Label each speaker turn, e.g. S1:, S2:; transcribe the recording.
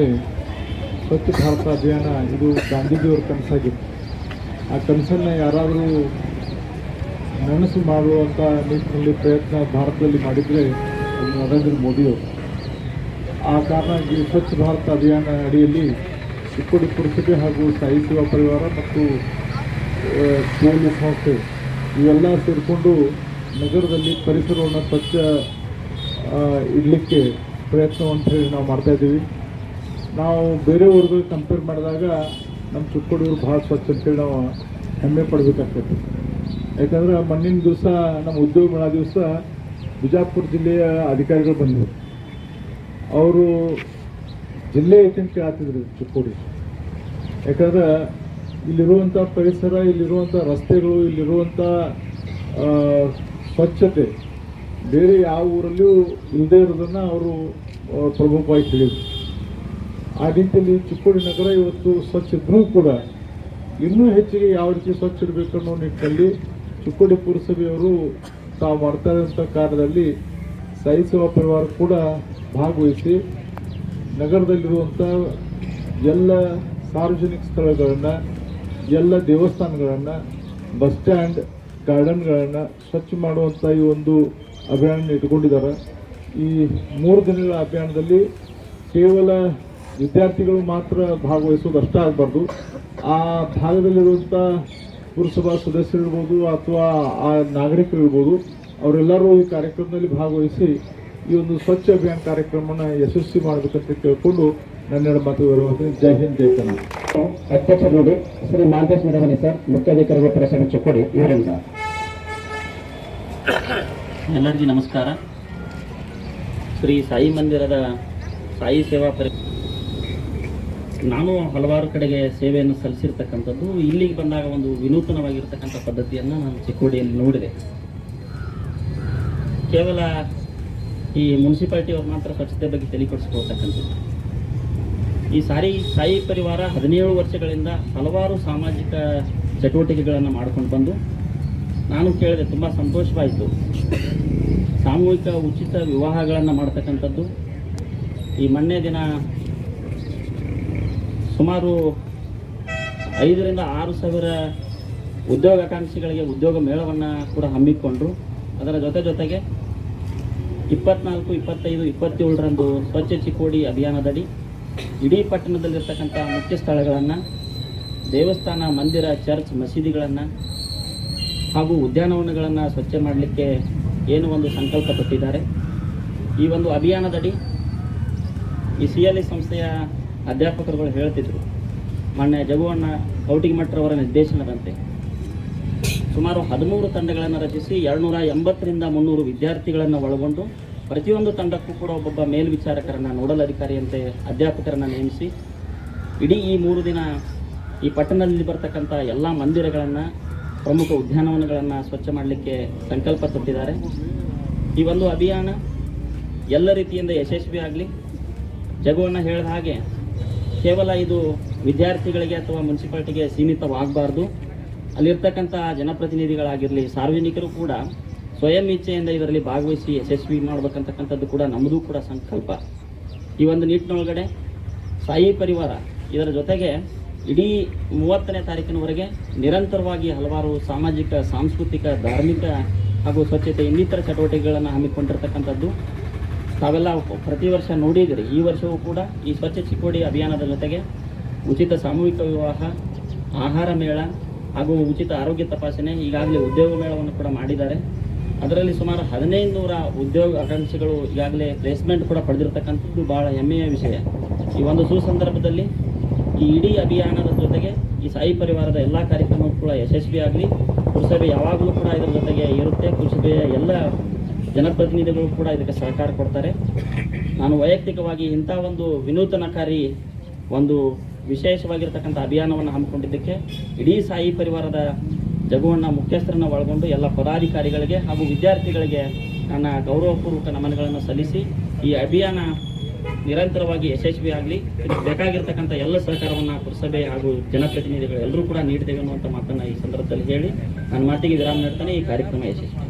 S1: ಇಲ್ಲಿ ಸ್ವಚ್ಛ ಭಾರತ ಅಭಿಯಾನ ಇದು ಗಾಂಧೀಜಿಯವ್ರ ಕನಸಾಗಿತ್ತು. ಆ ಕನಸನ್ನು ಯಾರಾದರೂ ನನಸು ಮಾಡುವಂಥ ನಿಟ್ಟಿನಲ್ಲಿ ಪ್ರಯತ್ನ ಭಾರತದಲ್ಲಿ ಮಾಡಿದರೆ ಅದು ನರೇಂದ್ರ ಮೋದಿಯವರು. ಆ ಕಾರಣ ಈ ಸ್ವಚ್ಛ ಭಾರತ ಅಭಿಯಾನ ಅಡಿಯಲ್ಲಿ ಚಿಕ್ಕೋಡಿ ಪುರಸಭೆ ಹಾಗೂ ಸಾಯಿ ಪರಿವಾರ ಮತ್ತು ಪೊಲೀಸ್ ಸಂಸ್ಥೆ ಇವೆಲ್ಲ ಸೇರಿಕೊಂಡು ನಗರದಲ್ಲಿ ಪರಿಸರವನ್ನು ಸ್ವಚ್ಛ ಇಡಲಿಕ್ಕೆ ಪ್ರಯತ್ನವಂತ ಹೇಳಿ ನಾವು ಮಾಡ್ತಾ ಇದ್ದೀವಿ. ನಾವು ಬೇರೆ ಊರುಗಳಿಗೆ ಕಂಪೇರ್ ಮಾಡಿದಾಗ ನಮ್ಮ ಚಿಕ್ಕೋಡಿಯವರು ಭಾಳ ಸ್ವಚ್ಛ ಅಂತೇಳಿ ನಾವು ಹೆಮ್ಮೆ ಪಡಬೇಕಾಗ್ತೈತಿ. ಯಾಕಂದ್ರೆ ಮಣ್ಣಿನ ದಿವಸ, ನಮ್ಮ ಉದ್ಯೋಗ ಮೇಳ ದಿವಸ ಬಿಜಾಪುರ ಜಿಲ್ಲೆಯ ಅಧಿಕಾರಿಗಳು ಬಂದರು. ಅವರು ಜಿಲ್ಲೆ ಐತೆ ಕೇಳತ್ತಿದ್ರು ಚಿಕ್ಕೋಡಿ. ಯಾಕಂದ್ರೆ ಇಲ್ಲಿರುವಂಥ ಪರಿಸರ, ಇಲ್ಲಿರುವಂಥ ರಸ್ತೆಗಳು, ಇಲ್ಲಿರುವಂಥ ಸ್ವಚ್ಛತೆ ಬೇರೆ ಯಾವ ಊರಲ್ಲಿಯೂ ಇಲ್ಲದೆ ಇರೋದನ್ನು ಅವರು ಪ್ರಮುಖವಾಗಿ ತಿಳಿದ್ರು. ಆ ರೀತಿಯಲ್ಲಿ ಚಿಕ್ಕೋಡಿ ನಗರ ಇವತ್ತು ಸ್ವಚ್ಛ ಇದ್ರೂ ಕೂಡ ಇನ್ನೂ ಹೆಚ್ಚಿಗೆ ಯಾವ ರೀತಿ ಸ್ವಚ್ಛ ಇಡಬೇಕು ಅನ್ನೋ ನಿಟ್ಟಿನಲ್ಲಿ ಚಿಕ್ಕೋಡಿ ಪುರಸಭೆಯವರು ತಾವು ಮಾಡ್ತಾ ಇರುವಂಥ ಕಾರ್ಯದಲ್ಲಿ ಸಾಯಿ ಸೇವಾ ಪರಿವಾರ ಕೂಡ ಭಾಗವಹಿಸಿ ನಗರದಲ್ಲಿರುವಂಥ ಎಲ್ಲ ಸಾರ್ವಜನಿಕ ಸ್ಥಳಗಳನ್ನು, ಎಲ್ಲ ದೇವಸ್ಥಾನಗಳನ್ನು, ಬಸ್ ಸ್ಟ್ಯಾಂಡ್, ಗಾರ್ಡನ್ಗಳನ್ನು ಸ್ವಚ್ಛ ಮಾಡುವಂಥ ಈ ಒಂದು ಅಭಿಯಾನ ಇಟ್ಕೊಂಡಿದ್ದಾರೆ ಈ ಮೂರು ದಿನಗಳ ಅಭಿಯಾನದಲ್ಲಿ ಕೇವಲ ವಿದ್ಯಾರ್ಥಿಗಳು ಮಾತ್ರ ಭಾಗವಹಿಸೋದು ಅಷ್ಟೇ ಆಗಬಾರ್ದು. ಆ ಭಾಗದಲ್ಲಿರುವಂಥ ಪುರಸಭಾ ಸದಸ್ಯರಿರ್ಬೋದು ಅಥವಾ ಆ ನಾಗರಿಕರು ಇರ್ಬೋದು ಅವರೆಲ್ಲರೂ ಈ ಕಾರ್ಯಕ್ರಮದಲ್ಲಿ ಭಾಗವಹಿಸಿ ಈ ಒಂದು ಸ್ವಚ್ಛ ಅಭಿಯಾನ ಕಾರ್ಯಕ್ರಮವನ್ನು ಯಶಸ್ವಿ ಮಾಡಬೇಕಂತ ಕೇಳಿಕೊಂಡು ನನ್ನೆರಡು ಮಾತು ವಿವರಿಸ್ತೀನಿ ಜೈ ಹಿಂದ್ ಜೈ ಕನ್ನಡ.
S2: ಅಧ್ಯಕ್ಷ ನೋಡಿ ಶ್ರೀ ಮಾಂತೇಶ್ ನಡವನೆ ಸರ್ ಮುಖ್ಯಾಧಿಕಾರಿಗಳ ಪುರಸಭೆ ಚಿಕ್ಕೋಡಿ ಇವರಿಂದ
S3: ಎಲ್ಲರಿಗೂ ನಮಸ್ಕಾರ. ಶ್ರೀ ಸಾಯಿ ಮಂದಿರದ ಸಾಯಿ ಸೇವಾ ಪರಿ ನಾನು ಹಲವಾರು ಕಡೆಗೆ ಸೇವೆಯನ್ನು ಸಲ್ಲಿಸಿರ್ತಕ್ಕಂಥದ್ದು, ಇಲ್ಲಿಗೆ ಬಂದಾಗ ಒಂದು ವಿನೂತನವಾಗಿರ್ತಕ್ಕಂಥ ಪದ್ಧತಿಯನ್ನು ನಾನು ಚಿಕ್ಕೋಡಿಯಲ್ಲಿ ನೋಡಿದೆ. ಕೇವಲ ಈ ಮುನ್ಸಿಪಾಲ್ಟಿ ಅವ್ರು ಮಾತ್ರ ಸ್ವಚ್ಛತೆ ಬಗ್ಗೆ ತಲೆಕೊಡಿಸ್ಕೊಳ್ತಕ್ಕಂಥದ್ದು ಈ ಸಾರಿ ಸಾಯಿ ಪರಿವಾರ ಹದಿನೇಳು ವರ್ಷಗಳಿಂದ ಹಲವಾರು ಸಾಮಾಜಿಕ ಚಟುವಟಿಕೆಗಳನ್ನು ಮಾಡ್ಕೊಂಡು ಬಂದು, ನಾನು ಕೇಳಿದೆ ತುಂಬ ಸಂತೋಷವಾಯಿತು. ಸಾಮೂಹಿಕ ಉಚಿತ ವಿವಾಹಗಳನ್ನು ಮಾಡ್ತಕ್ಕಂಥದ್ದು. ಈ ಮೊನ್ನೆ ದಿನ ಸುಮಾರು ಐದರಿಂದ ಆರು ಸಾವಿರ ಉದ್ಯೋಗಾಕಾಂಕ್ಷಿಗಳಿಗೆ ಉದ್ಯೋಗ ಮೇಳವನ್ನು ಕೂಡ ಹಮ್ಮಿಕೊಂಡರು. ಅದರ ಜೊತೆ ಜೊತೆಗೆ ಇಪ್ಪತ್ನಾಲ್ಕು, ಇಪ್ಪತ್ತೈದು, ಇಪ್ಪತ್ತೇಳರಂದು ಸ್ವಚ್ಛ ಚಿಕ್ಕೋಡಿ ಅಭಿಯಾನದಡಿ ಇಡೀ ಪಟ್ಟಣದಲ್ಲಿರ್ತಕ್ಕಂಥ ಮುಖ್ಯ ಸ್ಥಳಗಳನ್ನು, ದೇವಸ್ಥಾನ, ಮಂದಿರ, ಚರ್ಚ್, ಮಸೀದಿಗಳನ್ನು ಹಾಗೂ ಉದ್ಯಾನವನಗಳನ್ನು ಸ್ವಚ್ಛ ಮಾಡಲಿಕ್ಕೆ ಏನು ಒಂದು ಸಂಕಲ್ಪ ಕೊಟ್ಟಿದ್ದಾರೆ. ಈ ಒಂದು ಅಭಿಯಾನದಡಿ ಈ ಸಿ ಎಲ್ ಸಂಸ್ಥೆಯ ಅಧ್ಯಾಪಕರುಗಳು ಹೇಳ್ತಿದ್ರು, ಮೊನ್ನೆ ಜಗುವಣ್ಣ ಮಟ್ಟರವರ ನಿರ್ದೇಶನದಂತೆ. ಸುಮಾರು ಹದಿಮೂರು ತಂಡಗಳನ್ನು ರಚಿಸಿ ಎರಡುನೂರ ಎಂಬತ್ತರಿಂದ ಮುನ್ನೂರು ವಿದ್ಯಾರ್ಥಿಗಳನ್ನು ಒಳಗೊಂಡು, ಪ್ರತಿಯೊಂದು ತಂಡಕ್ಕೂ ಕೂಡ ಒಬ್ಬೊಬ್ಬ ಮೇಲ್ವಿಚಾರಕರನ್ನು ನೋಡಲ್ ಅಧಿಕಾರಿಯಂತೆ ಅಧ್ಯಾಪಕರನ್ನು ನೇಮಿಸಿ, ಇಡೀ ಈ ಮೂರು ದಿನ ಈ ಪಟ್ಟಣದಲ್ಲಿ ಬರ್ತಕ್ಕಂಥ ಎಲ್ಲ ಮಂದಿರಗಳನ್ನು, ಪ್ರಮುಖ ಉದ್ಯಾನವನಗಳನ್ನು ಸ್ವಚ್ಛ ಮಾಡಲಿಕ್ಕೆ ಸಂಕಲ್ಪ ತೊಟ್ಟಿದ್ದಾರೆ. ಈ ಒಂದು ಅಭಿಯಾನ ಎಲ್ಲ ರೀತಿಯಿಂದ ಯಶಸ್ವಿ ಆಗಲಿ ಜಗುವಣ್ಣ ಹೇಳಿದ ಹಾಗೆ ಕೇವಲ ಇದು ವಿದ್ಯಾರ್ಥಿಗಳಿಗೆ ಅಥವಾ ಮುನ್ಸಿಪಾಲ್ಟಿಗೆ ಸೀಮಿತವಾಗಬಾರ್ದು. ಅಲ್ಲಿರ್ತಕ್ಕಂಥ ಜನಪ್ರತಿನಿಧಿಗಳಾಗಿರಲಿ, ಸಾರ್ವಜನಿಕರು ಕೂಡ ಸ್ವಯಂ ಇಚ್ಛೆಯಿಂದ ಇದರಲ್ಲಿ ಭಾಗವಹಿಸಿ ಯಶಸ್ವಿ ಮಾಡಬೇಕಂತಕ್ಕಂಥದ್ದು ಕೂಡ ನಮ್ಮದು ಕೂಡ ಸಂಕಲ್ಪ. ಈ ಒಂದು ನಿಟ್ಟಿನೊಳಗಡೆ ಸಾಯಿ ಪರಿವಾರ ಇದರ ಜೊತೆಗೆ ಇಡೀ ಮೂವತ್ತನೇ ತಾರೀಕಿನವರೆಗೆ ನಿರಂತರವಾಗಿ ಹಲವಾರು ಸಾಮಾಜಿಕ, ಸಾಂಸ್ಕೃತಿಕ, ಧಾರ್ಮಿಕ ಹಾಗೂ ಸ್ವಚ್ಛತೆ ಇನ್ನಿತರ ಚಟುವಟಿಕೆಗಳನ್ನು ಹಮ್ಮಿಕೊಂಡಿರ್ತಕ್ಕಂಥದ್ದು. ತಾವೆಲ್ಲ ಪ್ರತಿ ವರ್ಷ ನೋಡಿದರೆ ಈ ವರ್ಷವೂ ಕೂಡ ಈ ಸ್ವಚ್ಛ ಚಿಕ್ಕೋಡಿ ಅಭಿಯಾನದ ಜೊತೆಗೆ ಉಚಿತ ಸಾಮೂಹಿಕ ವಿವಾಹ, ಆಹಾರ ಮೇಳ ಹಾಗೂ ಉಚಿತ ಆರೋಗ್ಯ ತಪಾಸಣೆ, ಈಗಾಗಲೇ ಉದ್ಯೋಗ ಮೇಳವನ್ನು ಕೂಡ ಮಾಡಿದ್ದಾರೆ. ಅದರಲ್ಲಿ ಸುಮಾರು ಹದಿನೈದು ನೂರ ಉದ್ಯೋಗ ಆಕಾಂಕ್ಷಿಗಳು ಈಗಾಗಲೇ ಪ್ಲೇಸ್ಮೆಂಟ್ ಕೂಡ ಪಡೆದಿರತಕ್ಕಂಥದ್ದು ಬಹಳ ಹೆಮ್ಮೆಯ ವಿಷಯ. ಈ ಒಂದು ಸುಸಂದರ್ಭದಲ್ಲಿ ಈ ಇಡೀ ಅಭಿಯಾನದ ಜೊತೆಗೆ ಈ ಸಾಯಿ ಪರಿವಾರದ ಎಲ್ಲ ಕಾರ್ಯಕ್ರಮಗಳು ಕೂಡ ಯಶಸ್ವಿಯಾಗಲಿ. ಪುರಸಭೆ ಯಾವಾಗಲೂ ಕೂಡ ಇದರ ಜೊತೆಗೆ ಇರುತ್ತೆ. ಪುರಸಭೆಯ ಎಲ್ಲ ಜನಪ್ರತಿನಿಧಿಗಳು ಕೂಡ ಇದಕ್ಕೆ ಸಹಕಾರ ಕೊಡ್ತಾರೆ. ನಾನು ವೈಯಕ್ತಿಕವಾಗಿ ಇಂಥ ಒಂದು ವಿನೂತನಕಾರಿ ಒಂದು ವಿಶೇಷವಾಗಿರ್ತಕ್ಕಂಥ ಅಭಿಯಾನವನ್ನು ಹಮ್ಮಿಕೊಂಡಿದ್ದಕ್ಕೆ ಇಡೀ ಸಾಯಿ ಪರಿವಾರದ ಜಗುವಣ್ಣ ಮುಖ್ಯಸ್ಥರನ್ನು ಒಳಗೊಂಡು ಎಲ್ಲ ಪದಾಧಿಕಾರಿಗಳಿಗೆ ಹಾಗೂ ವಿದ್ಯಾರ್ಥಿಗಳಿಗೆ ನನ್ನ ಗೌರವಪೂರ್ವಕ ನಮನಗಳನ್ನು ಸಲ್ಲಿಸಿ ಈ ಅಭಿಯಾನ ನಿರಂತರವಾಗಿ ಯಶಸ್ವಿ ಆಗಲಿ. ಇದಕ್ಕೆ ಬೇಕಾಗಿರ್ತಕ್ಕಂಥ ಎಲ್ಲ ಸಹಕಾರವನ್ನು ಪುರಸಭೆ ಹಾಗೂ ಜನಪ್ರತಿನಿಧಿಗಳು ಎಲ್ಲರೂ ಕೂಡ ನೀಡ್ತೇವೆ ಅನ್ನುವಂಥ ಮಾತನ್ನು ಈ ಸಂದರ್ಭದಲ್ಲಿ ಹೇಳಿ. ನನ್ನ ಮಾತಿಗೆ ವಿರಾಮ ನೀಡ್ತಾನೆ. ಈ ಕಾರ್ಯಕ್ರಮ ಯಶಸ್ವಿ.